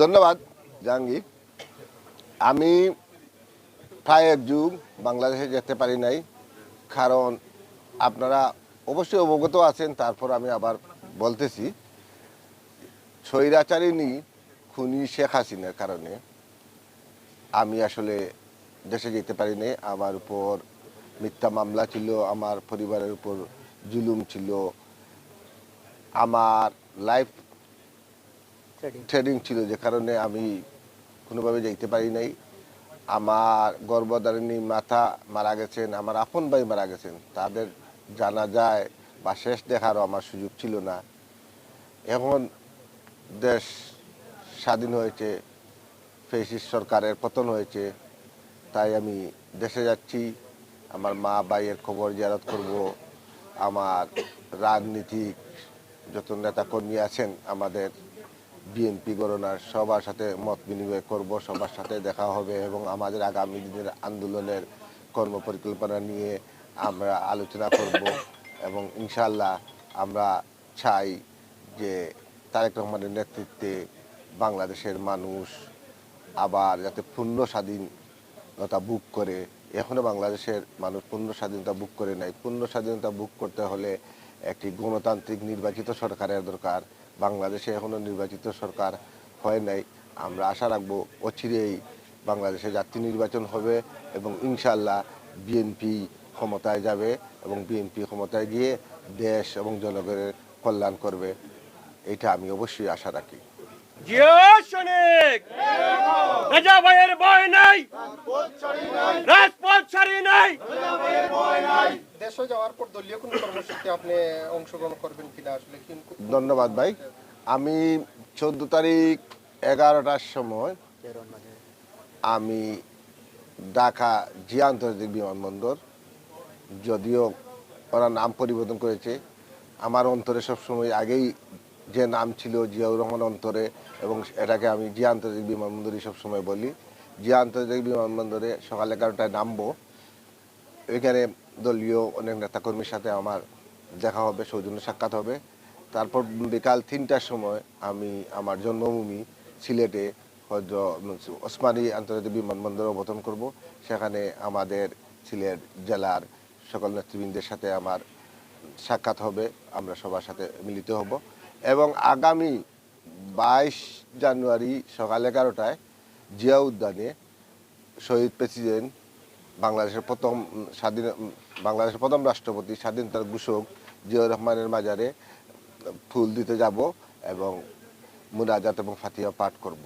ধন্যবাদ, জাহাঙ্গীর। আমি প্রায় এক যুগ বাংলাদেশে যেতে পারি নাই, কারণ আপনারা অবশ্যই অবগত আছেন, তারপর আমি আবার বলতেছি। স্বৈরাচারিণী খুনি শেখ হাসিনার কারণে আমি আসলে দেশে যেতে পারিনি আমার উপর মিথ্যা মামলা ছিল, আমার পরিবারের উপর জুলুম ছিল। আমার লাইফ ট্রেডিং ছিল যে কারণে আমি কোনোভাবে যাইতে পারি নাই। আমার গর্ভধারিণী মাথা মারা গেছেন, আমার আপন ভাই মারা গেছেন। তাদের জানা যায় বা শেষ দেখারও আমার সুযোগ ছিল না। এখন দেশ স্বাধীন হয়েছে, ফেসিস সরকারের পতন হয়েছে, তাই আমি দেশে যাচ্ছি। আমার মা ভাইয়ের খবর জিয়ারত করব। আমার রাজনীতিক যত নেতা কর্মী আছেন আমাদের বিএনপি গণনার সবার সাথে মত বিনিময় করব, সবার সাথে দেখা হবে এবং আমাদের আগামী দিনের আন্দোলনের কর্ম পরিকল্পনা নিয়ে আমরা আলোচনা করব এবং ইনশাল্লাহ আমরা চাই যে তারেক রহমানের নেতৃত্বে বাংলাদেশের মানুষ আবার যাতে পূর্ণ স্বাধীনতা বুক করে। এখনও বাংলাদেশের মানুষ পূর্ণ স্বাধীনতা বুক করে নাই। পূর্ণ স্বাধীনতা বুক করতে হলে একটি গণতান্ত্রিক নির্বাচিত সরকারের দরকার। বাংলাদেশে এখনও নির্বাচিত সরকার হয় নাই। আমরা আশা রাখব অচিরেই বাংলাদেশে জাতীয় নির্বাচন হবে এবং ইনশাল্লাহ বিএনপি ক্ষমতায় যাবে এবং বিএনপি ক্ষমতায় গিয়ে দেশ এবং জনগণের কল্যাণ করবে। এটা আমি অবশ্যই আশা রাখি। রাজা ভাইয়ের ভয় নাই। রাজপথ ছাড়ি নাই। দেশে যাওয়ার পর দলীয় কোনো কর্মসূচিতে আপনি অংশগ্রহণ করবেন কিনা আসলে? ধন্যবাদ ভাই। আমি চোদ্দ তারিখ এগারোটার সময় আমি ঢাকা জিয়া আন্তর্জাতিক বিমানবন্দর যদিও ওরা নাম পরিবর্তন করেছে আমার অন্তরে সবসময় আগেই যে নাম ছিল জিয়াউর রহমান অন্তরে এবং এটাকে আমি জিয়া আন্তর্জাতিক বিমানবন্দরই সবসময় বলি। জিয়া আন্তর্জাতিক বিমানবন্দরে সকাল এগারোটায় নামবো। এখানে দলীয় অনেক নেতাকর্মীর সাথে আমার দেখা হবে, সৌজন্য সাক্ষাৎ হবে। তারপর বিকাল তিনটার সময় আমি আমার জন্মভূমি সিলেটে হজ ওসমানী আন্তর্জাতিক বিমানবন্দর অবতরণ করব। সেখানে আমাদের সিলেট জেলার সকল নেতৃবৃন্দের সাথে আমার সাক্ষাৎ হবে। আমরা সবার সাথে মিলিত হব। এবং আগামী বাইশ জানুয়ারি সকাল এগারোটায় জিয়া উদ্যানে শহীদ প্রেসিডেন্ট বাংলাদেশের প্রথম স্বাধীন, বাংলাদেশের প্রথম রাষ্ট্রপতি স্বাধীনতার ঘোষক জিয়াউর রহমানের মাজারে ফুল দিতে যাব এবং মুনাজাত এবং ফাতিয়া পাঠ করব।